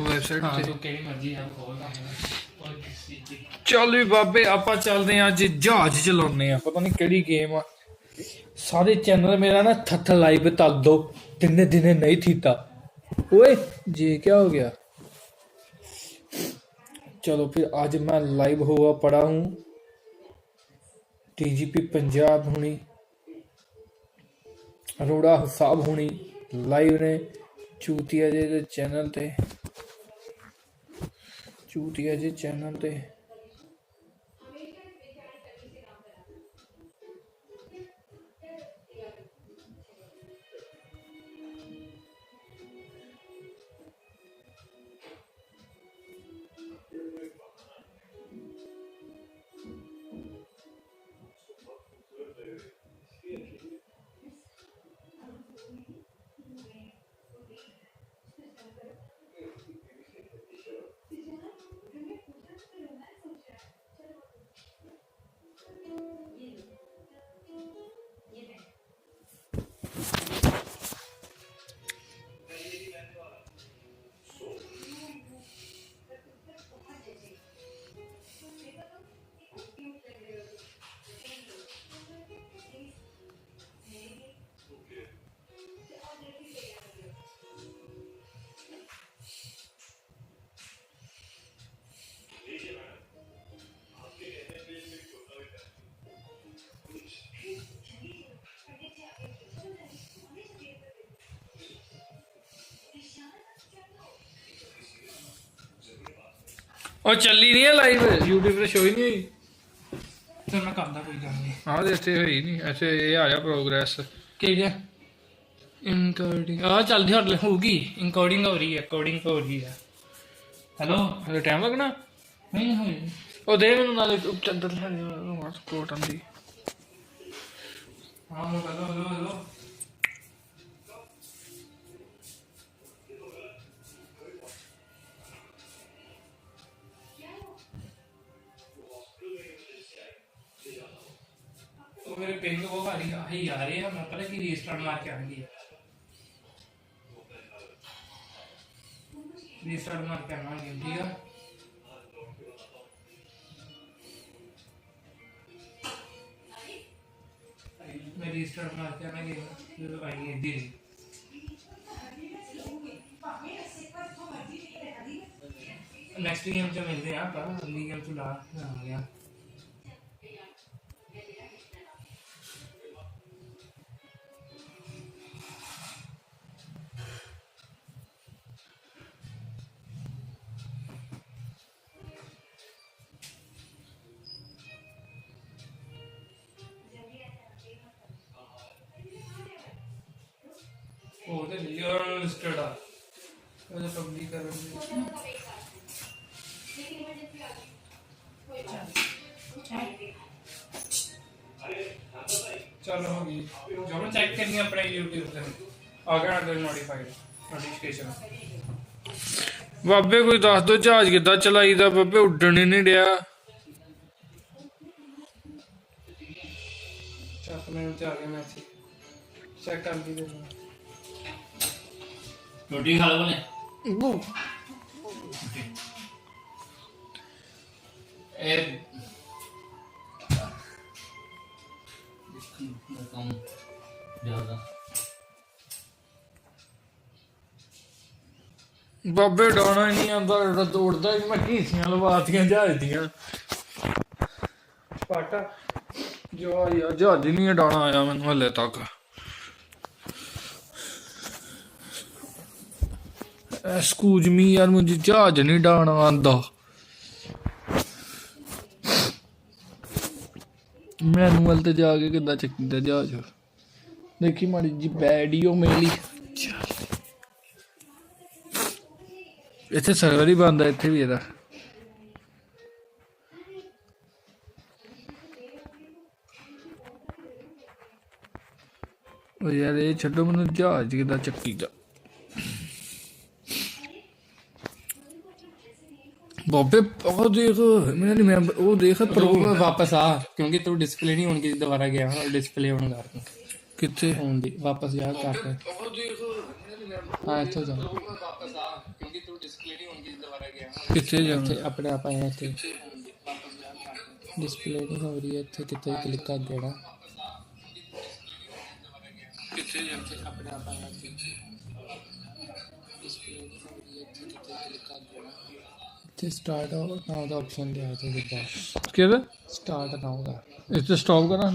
Website ਹਾਂ ਤੇ ਤੂੰ ਕਿਹੜੀ ਮਰਜ਼ੀ ਆ ਖੋਲਦਾ ਹੈ ਔਰ ਕਿਸੇ ਦੀ ਚੱਲ ਵੀ ਬਾਬੇ ਆਪਾਂ ਚੱਲਦੇ ਆਂ ਅੱਜ ਜਹਾਜ਼ ਚਲਾਉਨੇ ਆ ਪਤਾ ਨਹੀਂ ਕਿਹੜੀ ਗੇਮ ਆ ਸਾਰੇ ਚੈਨਲ ਮੇਰਾ ਨਾ ਥੱਥ ਲਾਈਵ ਤੱਕ ਦੋ ਦਿਨੇ ਦਿਨੇ ਨਹੀਂ ਥੀਤਾ ਓਏ ਜੀ क्या हो गया चलो फिर आज मैं लाइव हुआ पड़ा हूँ टीजीपी पंजाब हुनी ਅਰੋੜਾ ਸਾਹਿਬ ਹੁਣੀ ਲਾਈਵ ਨੇ ਚੂਤੀਆ ਜੇ ਦੇ ਚੈਨਲ ਤੇ ਚੂਤੀਆ ਜੇ ਚੈਨਲ ਤੇ। ਉਹ ਚੱਲੀ ਨਹੀਂ ਹੈ ਲਾਈਵ YouTube ਤੇ ਸ਼ੋ ਹੀ ਨਹੀਂ ਹੋਈ। ਤੇ ਮੈਂ ਕਰਦਾ ਕੋਈ ਗੱਲ ਨਹੀਂ ਆਹ ਦੇ ਇੱਥੇ ਹੋਈ ਨਹੀਂ ਐਸੇ ਇਹ ਆ ਗਿਆ ਪ੍ਰੋਗਰੈਸ ਕਿਹੜਾ ਇਨਕੋਡਿੰਗ ਆ ਚੱਲਦੀ ਹਟ ਲੈ ਹੋਊਗੀ। ਇਨਕੋਡਿੰਗ ਹੋ ਰਹੀ ਹੈ ਕੋਡਿੰਗ ਹੋ ਰਹੀ ਹੈ ਹੈਲੋ ਹਲੇ ਟਾਈਮ ਲੱਗਣਾ? ਨਹੀਂ ਹੋਈ ਉਹ ਦੇ ਮੈਨੂੰ ਨਾਲੇ ਚੱਦਰ ਲੈ ਮਾਰ ਕੋਟ ਆਂਦੀ। ਹਾਂ ਮੈਂ ਕਰਦਾ ਹਲੋ ਹਲੋ ਉਹ ਮੇਰੇ ਪਿੰਗ ਉਹ ਵਾਲੀ ਆਹੀ ਆ ਰਹੀ ਹੈ ਮੈਂ ਪਤਾ ਕੀ ਰੀਸਟਾਰਟ ਮਾਰ ਕੇ ਆਉਂਗੀ ਰੀਸਟਾਰਟ ਮਾਰ ਕੇ ਆਵਾਂਗੇ ਠੀਕ ਆ मैं रीस्टार्ट मार के आना गेम फिर आएंगे धीरे नेक्स्ट गेम जो मिलते हैं आप अगली गेम तो ला आ गया ਉਹ ਤੇ ਲਿਓਨ ਲਿਸਟਡ ਆ। ਉਹ ਤਾਂ ਪਬਲਿਕ ਕਰਨ ਦੀ ਚਲੋ। ਹੋ ਗਈ। ਜੋ ਮੈਂ ਚੈੱਕ ਕਰਨੀ ਆਪਣੇ YouTube ਤੇ। ਆ ਗਿਆ ਨਾ ਨੋਟੀਫਾਈਡ ਨੋਟੀਫਿਕੇਸ਼ਨ ਬਾਬੇ ਕੋਈ ਦੱਸ ਦੋ ਜਹਾਜ਼ ਕਿੱਦਾਂ ਚਲਾਈਦਾ? ਬਾਬੇ ਉੱਡਣ ਹੀ ਨਹੀਂ ਡਿਆ। ਚੱਕ ਮੈਂ ਉੱਤੇ ਆ ਗਿਆ ਮੈਸੇਜ ਚੈੱਕ ਕਰ ਲਈ ਦੇ ਰੋਟੀ ਖਾ ਲਓ ਬਲੇ ਇਹ ਕੰਮ ਜ਼ਿਆਦਾ। ਬਾਬੇ ਡਾਉਣਾ ਹੀ ਨਹੀਂ ਆਂਦਾ ਦੌੜਦਾ ਹੀ ਮੈਂ ਘੀਸੀਆਂ ਲਵਾਤੀਆਂ ਜਹਾਜ਼ ਦੀਆਂ ਪਾਟਾ ਜੋ ਆ ਯਾਰ ਜਹਾਜ਼ ਨਹੀਂ ਡਾਉਣਾ ਆਇਆ ਮੈਨੂੰ ਹਲੇ ਤੱਕ। ਐਕਸਕਿਊਜ਼ ਮੀ ਯਾਰ, ਮੈਨੂੰ ਜਹਾਜ਼ ਨਹੀਂ ਡਾਉਣਾ ਆਂਦਾ ਮੈਨੂਅਲ ਤੇ ਜਾ ਕੇ ਕਿੱਦਾਂ ਚੱਕੀਦਾ ਜਹਾਜ਼? ਦੇਖੀ ਮਾੜੀ ਜੀ ਬੈਡੀਓ ਮੇਲੀ ਇੱਥੇ ਸਰਵਰ ਹੀ ਬੰਦ ਆ, ਇੱਥੇ ਵੀ ਇਹਦਾ। ਉਹ ਯਾਰ, ਇਹ ਛੱਡੋ ਮੈਨੂੰ ਜਹਾਜ਼ ਕਿੱਦਾਂ ਚੱਕੀਦਾ ਬਾਬੇ ਉਹ ਦੇਖ ਮੈਂ ਨਹੀਂ ਮੈਂ ਉਹ ਦੇਖ ਪ੍ਰੋ ਤੂੰ ਵਾਪਸ ਆ ਕਿਉਂਕਿ ਤੂੰ ਡਿਸਪਲੇ ਨਹੀਂ ਹੋਣ ਕੀ ਦੁਬਾਰਾ ਗਿਆ ਹਾਂ ਡਿਸਪਲੇ ਹੋਣ ਕਰ ਕਿੱਥੇ? ਹੋਣ ਦੀ ਵਾਪਸ ਜਾ ਕਰ ਉਹ ਦੇਖ ਹਾਂ ਇੱਥੋਂ ਜਾ। ਵਾਪਸ ਆ ਕਿਉਂਕਿ ਤੂੰ ਕਿੱਥੇ ਜਾਣਾ? ਇੱਥੇ ਆਪਣੇ ਆਪ ਆਏ ਆ ਇੱਥੇ ਡਿਸਪਲੇ ਨਹੀਂ ਹੋ ਰਹੀ ਇੱਥੇ ਕਿਤੇ ਕਲਿੱਕ ਕਰ ਦੇਣਾ। ਕਿੱਥੇ ਜਾਣਾ? ਆਪਣੇ ਆਪ ਆਏ ਆ ਇੱਥੇ। ਡਿਸਪਲੇ ਨਹੀਂ ਹੋ ਰਹੀ ਇੱਥੇ ਕਿਤੇ ਕਲਿੱਕ ਕਰ ਦੇਣਾ। ਇੱਥੇ ਸਟਾਰਟ ਨਾउ ਦਾ ਆਪਸ਼ਨ ਲਿਆ ਤੇ ਜਿੱਦਾਂ ਕਿਹਦਾ? ਸਟਾਰਟ ਨਾउ ਦਾ। ਇੱਥੇ ਸਟਾਪ ਕਰਾਂ